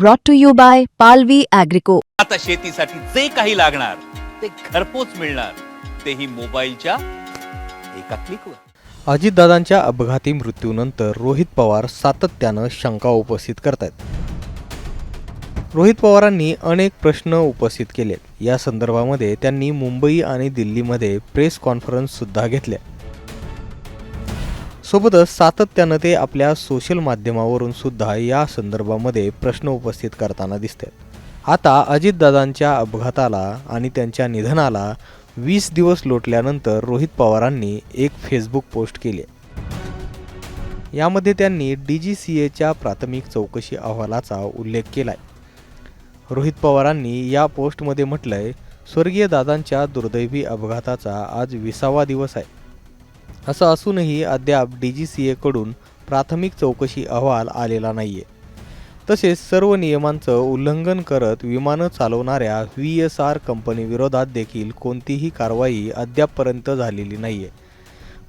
brought to you by Palvi Agrico. आता शेतीसाठी जे काही लागणार ते घरपोच मिळणार. तेही मोबाईलच्या एका क्लिकवर अजितदादांच्या अपघाती मृत्यूनंतर रोहित पवार सातत्यानं शंका उपस्थित करतायत. रोहित पवारांनी अनेक प्रश्न उपस्थित केलेत. या संदर्भामध्ये त्यांनी मुंबई आणि दिल्लीमध्ये प्रेस कॉन्फरन्स सुद्धा घेतल्या. सोबतच सातत्यानं ते आपल्या सोशल माध्यमावरून सुद्धा या संदर्भामध्ये प्रश्न उपस्थित करताना दिसतात. आता अजितदादांच्या अपघाताला आणि त्यांच्या निधनाला वीस दिवस लोटल्यानंतर रोहित पवारांनी एक फेसबुक पोस्ट केली. यामध्ये त्यांनी डी जी सी एच्या प्राथमिक चौकशी अहवालाचा उल्लेख केला आहे रोहित पवारांनी या पोस्टमध्ये म्हटलंय स्वर्गीय दादांच्या दुर्दैवी अपघाताचा आज विसावा दिवस आहे. असं असूनही अद्याप डी जी सी एकडून प्राथमिक चौकशी अहवाल आलेला नाही आहे तसेच सर्व नियमांचं उल्लंघन करत विमानं चालवणाऱ्या व्ही एस आर कंपनीविरोधात देखील कोणतीही कारवाई अद्यापपर्यंत झालेली नाही आहे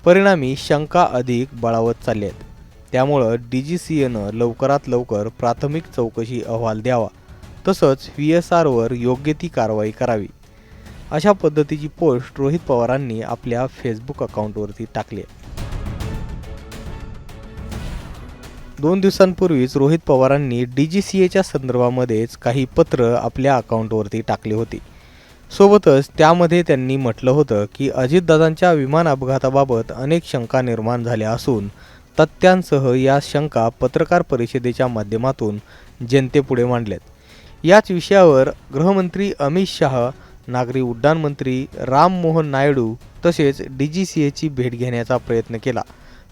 परिणामी शंका अधिक बळावत चालल्या आहेत त्यामुळं डी जी सी एनं लवकरात लवकर प्राथमिक चौकशी अहवाल द्यावा. तसंच व्ही एस आरवर योग्य ती कारवाई करावी. अशा पद्धतीची पोस्ट रोहित पवारांनी आपल्या फेसबुक अकाउंटवरती टाकली आहे. दोन दिवसांपूर्वीच रोहित पवारांनी डी जी सी एच्या संदर्भामध्येच काही पत्र आपल्या अकाउंटवरती टाकली होती. सोबतच त्यामध्ये त्यांनी म्हटलं होतं की अजितदादांच्या विमान अपघाताबाबत अनेक शंका निर्माण झाल्या असून तथ्यांसह या शंका पत्रकार परिषदेच्या माध्यमातून जनतेपुढे मांडल्यात. याच विषयावर गृहमंत्री अमित शहा नागरी उड्डाण मंत्री राम मोहन नायडू तसेच डी जी सी एची भेट घेण्याचा प्रयत्न केला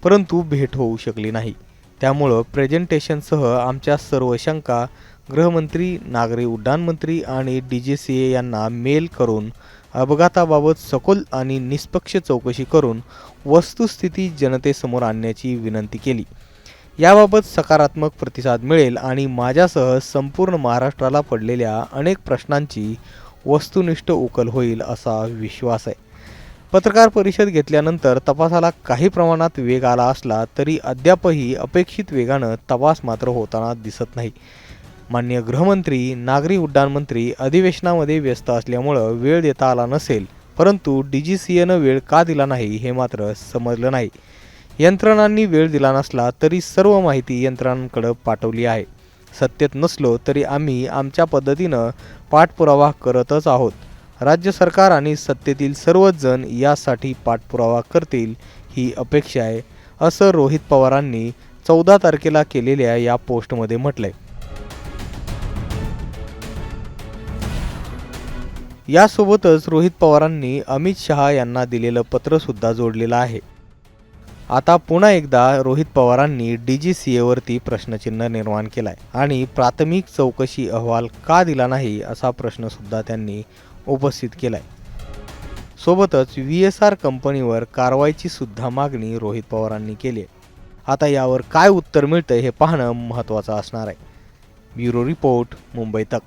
परंतु भेट होऊ शकली नाही. त्यामुळं प्रेझेंटेशनसह आमच्या सर्व शंका गृहमंत्री नागरी उड्डाण मंत्री आणि डी जी सी ए यांना मेल करून अपघाताबाबत सखोल आणि निष्पक्ष चौकशी करून वस्तुस्थिती जनतेसमोर आणण्याची विनंती केली. याबाबत सकारात्मक प्रतिसाद मिळेल आणि माझ्यासह संपूर्ण महाराष्ट्राला पडलेल्या अनेक प्रश्नांची वस्तुनिष्ठ उकल होईल असा विश्वास आहे. पत्रकार परिषद घेतल्यानंतर तपासाला काही प्रमाणात वेग आला असला तरी अद्यापही अपेक्षित वेगानं तपास मात्र होताना दिसत नाही. मान्य गृहमंत्री नागरी उड्डाण मंत्री अधिवेशनामध्ये व्यस्त असल्यामुळं वेळ देता आला नसेल परंतु डी जी सी एनं वेळ का दिला नाही हे मात्र समजलं नाही. यंत्रणांनी वेळ दिला नसला तरी सर्व माहिती यंत्रणांकडे पाठवली आहे. सत्तेत नसलो तरी आम्ही आमच्या पद्धतीनं पाठपुरावा करतच आहोत. राज्य सरकार आणि सत्तेतील सर्वच जण यासाठी पाठपुरावा करतील ही अपेक्षा आहे असं रोहित पवारांनी चौदा तारखेला केलेल्या या पोस्टमध्ये म्हटलंय. यासोबतच रोहित पवारांनी अमित शहा यांना दिलेलं पत्र सुद्धा जोडलेलं आहे. आता पुन्हा एकदा रोहित पवारांनी डी जी सी एवरती प्रश्नचिन्ह निर्माण केलाय. आणि प्राथमिक चौकशी अहवाल का दिला नाही असा प्रश्नसुद्धा त्यांनी उपस्थित केलाय. सोबतच व्ही एस आर कंपनीवर कारवाईची सुद्धा मागणी रोहित पवारांनी केली आहे आता यावर काय उत्तर मिळतं हे पाहणं महत्त्वाचं असणार आहे. ब्युरो रिपोर्ट मुंबई तक.